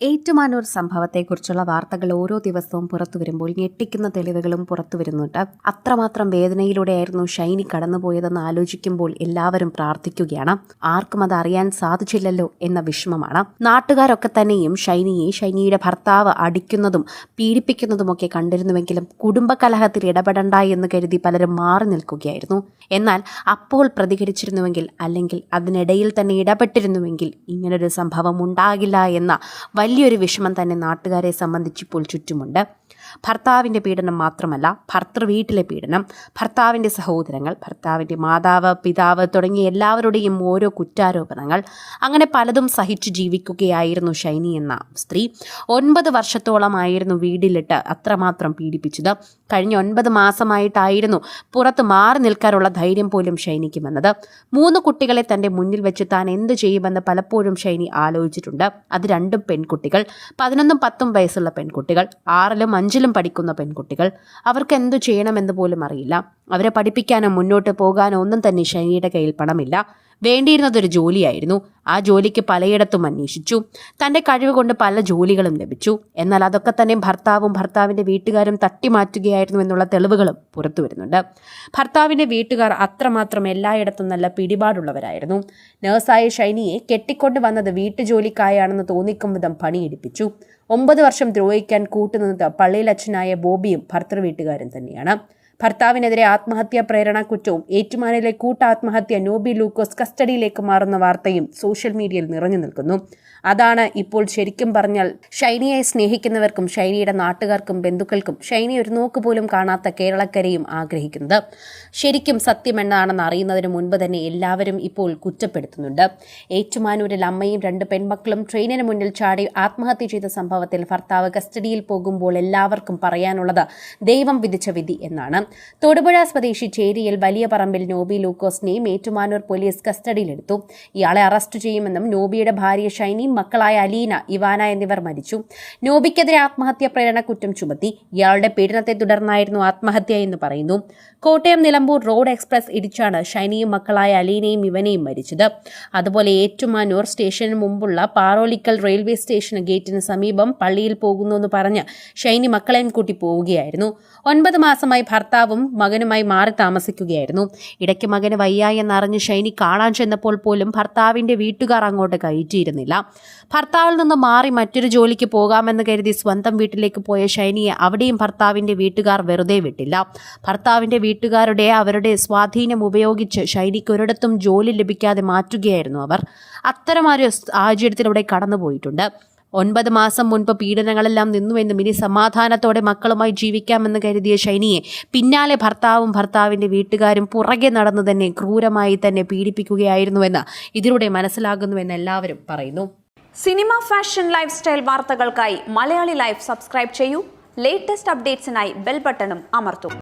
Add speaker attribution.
Speaker 1: ഏറ്റുമാനൂർ സംഭവത്തെക്കുറിച്ചുള്ള വാർത്തകൾ ഓരോ ദിവസവും പുറത്തു വരുമ്പോൾ ഞെട്ടിക്കുന്ന തെളിവുകളും പുറത്തു വരുന്നുണ്ട്. അത്രമാത്രം വേദനയിലൂടെയായിരുന്നു ഷൈനി കടന്നുപോയതെന്ന് ആലോചിക്കുമ്പോൾ എല്ലാവരും പ്രാർത്ഥിക്കുകയാണ്. ആർക്കും അത് അറിയാൻ സാധിച്ചില്ലല്ലോ എന്ന വിഷമമാണ്. നാട്ടുകാരൊക്കെ തന്നെയും ഷൈനിയെ ഷൈനിയുടെ ഭർത്താവ് അടിക്കുന്നതും പീഡിപ്പിക്കുന്നതുമൊക്കെ കണ്ടിരുന്നുവെങ്കിലും കുടുംബകലഹത്തിൽ ഇടപെടണ്ട എന്ന് കരുതി പലരും മാറി നിൽക്കുകയായിരുന്നു. എന്നാൽ അപ്പോൾ പ്രതികരിച്ചിരുന്നുവെങ്കിൽ അല്ലെങ്കിൽ അതിനിടയിൽ തന്നെ ഇടപെട്ടിരുന്നുവെങ്കിൽ ഇങ്ങനൊരു സംഭവം ഉണ്ടാകില്ല എന്ന വലിയൊരു വിഷമം തന്നെ നാട്ടുകാരെ സംബന്ധിച്ചിപ്പോൾ ചുറ്റുമുണ്ട്. ഭർത്താവിന്റെ പീഡനം മാത്രമല്ല ഭർത്തൃ വീട്ടിലെ പീഡനം ഭർത്താവിന്റെ സഹോദരങ്ങൾ ഭർത്താവിന്റെ മാതാവ് പിതാവ് തുടങ്ങിയ എല്ലാവരുടെയും ഓരോ കുറ്റാരോപണങ്ങൾ. അങ്ങനെ പലതും സഹിച്ചു ജീവിക്കുകയായിരുന്നു ഷൈനി എന്ന സ്ത്രീ. ഒൻപത് വർഷത്തോളമായിരുന്നു വീടിലിട്ട് അത്രമാത്രം പീഡിപ്പിച്ചത്. കഴിഞ്ഞ ഒൻപത് മാസമായിട്ടായിരുന്നു പുറത്ത് മാറി നിൽക്കാനുള്ള ധൈര്യം പോലും ഷൈനിക്ക് വന്നത്. മൂന്ന് കുട്ടികളെ തന്റെ മുന്നിൽ വെച്ച് താൻ എന്ത് ചെയ്യുമെന്ന് പലപ്പോഴും ഷൈനി ആലോചിച്ചിട്ടുണ്ട്. അത് രണ്ടും പെൺകുട്ടികൾ പതിനൊന്നും പത്തും വയസ്സുള്ള പെൺകുട്ടികൾ ആറിലും അഞ്ചിലും പഠിക്കുന്ന പെൺകുട്ടികൾ അവർക്ക് എന്തു ചെയ്യണമെന്ന് പോലും അറിയില്ല. അവരെ പഠിപ്പിക്കാനോ മുന്നോട്ട് പോകാനോ ഒന്നും തന്നെ ശനിയുടെ കയ്യിൽ പണമില്ല. വേണ്ടിയിരുന്നതൊരു ജോലിയായിരുന്നു. ആ ജോലിക്ക് പലയിടത്തും അന്വേഷിച്ചു. തന്റെ കഴിവ് കൊണ്ട് പല ജോലികളും ലഭിച്ചു. എന്നാൽ അതൊക്കെ തന്നെ ഭർത്താവും ഭർത്താവിന്റെ വീട്ടുകാരും തട്ടിമാറ്റുകയായിരുന്നു എന്നുള്ള തെളിവുകളും പുറത്തു വരുന്നുണ്ട്. ഭർത്താവിന്റെ വീട്ടുകാർ അത്രമാത്രം എല്ലായിടത്തും നല്ല പിടിപാടുള്ളവരായിരുന്നു. നഴ്സായ ഷൈനിയെ കെട്ടിക്കൊണ്ട് വന്നത് വീട്ടുജോലിക്കായാണെന്ന് തോന്നിക്കും വിധം പണിയെടുപ്പിച്ചു. ഒമ്പത് വർഷം ദ്രോഹിക്കാൻ കൂട്ടുനിന്നത് പള്ളിയിലച്ഛനായ ബോബിയും ഭർത്തൃ വീട്ടുകാരും തന്നെയാണ്. ഭർത്താവിനെതിരെ ആത്മഹത്യാ പ്രേരണ കുറ്റവും ഏറ്റുമാനിലെ കൂട്ടാത്മഹത്യ നോബി ലൂക്കോസ് കസ്റ്റഡിയിലേക്ക് മാറുന്ന വാർത്തയും സോഷ്യൽ മീഡിയയിൽ നിറഞ്ഞു നിൽക്കുന്നു. അതാണ് ഇപ്പോൾ ശരിക്കും പറഞ്ഞാൽ ഷൈനിയെ സ്നേഹിക്കുന്നവർക്കും ഷൈനിയുടെ നാട്ടുകാർക്കും ബന്ധുക്കൾക്കും ഷൈനി ഒരു നോക്ക് പോലും കാണാത്ത കേരളക്കരയും ആഗ്രഹിക്കുന്നത്. ശരിക്കും സത്യം എന്നാണെന്ന് അറിയുന്നതിന് മുൻപ് തന്നെ എല്ലാവരും ഇപ്പോൾ കുറ്റപ്പെടുത്തുന്നുണ്ട്. ഏറ്റുമാനൂരിൽ അമ്മയും രണ്ട് പെൺമക്കളും ട്രെയിനിന് മുന്നിൽ ചാടി ആത്മഹത്യ ചെയ്ത സംഭവത്തിൽ ഭർത്താവ് കസ്റ്റഡിയിൽ പോകുമ്പോൾ എല്ലാവർക്കും പറയാനുള്ളത് ദൈവം വിധിച്ച വിധി എന്നാണ്. തൊടുപുഴ സ്വദേശി ചേരിയിൽ വലിയ പറമ്പിൽ നോബി ലൂക്കോസിനെയും ഏറ്റുമാനൂർ പോലീസ് കസ്റ്റഡിയിലെടുത്തു. ഇയാളെ അറസ്റ്റ് ചെയ്യുമെന്നും നോബിയുടെ ഭാര്യ ഷൈനി മക്കളായ അലീന ഇവാന എന്നിവർ മരിച്ചു. നോബിക്കെതിരെ ആത്മഹത്യാ പ്രേരണ കുറ്റം ചുമത്തി. ഇയാളുടെ പീഡനത്തെ തുടർന്നായിരുന്നു ആത്മഹത്യ എന്ന് പറയുന്നു. കോട്ടയം നിലമ്പൂർ റോഡ് എക്സ്പ്രസ് ഇടിച്ചാണ് ഷൈനിയും മക്കളായ അലീനയും ഇവനെയും മരിച്ചത്. അതുപോലെ ഏറ്റുമാനൂർ സ്റ്റേഷന് മുമ്പുള്ള പാറോളിക്കൽ റെയിൽവേ സ്റ്റേഷൻ ഗേറ്റിന് സമീപം പള്ളിയിൽ പോകുന്നു എന്ന് പറഞ്ഞ് ഷൈനി മക്കളെയും കൂട്ടി പോവുകയായിരുന്നു. ഒൻപത് മാസമായി ഭർത്താവും മകനുമായി മാറി താമസിക്കുകയായിരുന്നു. ഇടയ്ക്ക് മകന് വയ്യായി എന്നറിഞ്ഞ് ഷൈനി കാണാൻ ചെന്നപ്പോൾ പോലും ഭർത്താവിന്റെ വീട്ടുകാർ അങ്ങോട്ട് കയറ്റിയിരുന്നില്ല. ഭർത്താവിൽ നിന്ന് മാറി മറ്റൊരു ജോലിക്ക് പോകാമെന്ന് കരുതി സ്വന്തം വീട്ടിലേക്ക് പോയ ഷൈനിയെ അവിടെയും ഭർത്താവിന്റെ വീട്ടുകാർ വെറുതെ വിട്ടില്ല. ഭർത്താവിന്റെ വീട്ടുകാരുടെ അവരുടെ സ്വാധീനം ഉപയോഗിച്ച് ഷൈനിക്ക് ഒരിടത്തും ജോലി ലഭിക്കാതെ മാറ്റുകയായിരുന്നു അവർ. അത്തരമൊരു സാഹചര്യത്തിലൂടെ കടന്നുപോയിട്ടുണ്ട്. ഒൻപത് മാസം മുൻപ് പീഡനങ്ങളെല്ലാം നിന്നുവെന്നും ഇനി സമാധാനത്തോടെ മക്കളുമായി ജീവിക്കാമെന്ന് കരുതിയ ഷൈനിയെ പിന്നാലെ ഭർത്താവും ഭർത്താവിന്റെ വീട്ടുകാരും പുറകെ നടന്നു തന്നെ ക്രൂരമായി തന്നെ പീഡിപ്പിക്കുകയായിരുന്നുവെന്ന് ഇതിലൂടെ മനസ്സിലാകുന്നുവെന്ന് എല്ലാവരും പറയുന്നു.
Speaker 2: സിനിമ ഫാഷൻ ലൈഫ് സ്റ്റൈൽ വാർത്തകൾക്കായി മലയാളി ലൈഫ് സബ്സ്ക്രൈബ് ചെയ്യൂ. ലേറ്റസ്റ്റ് അപ്ഡേറ്റ്സിനായി ബെൽ ബട്ടണും അമർത്തും.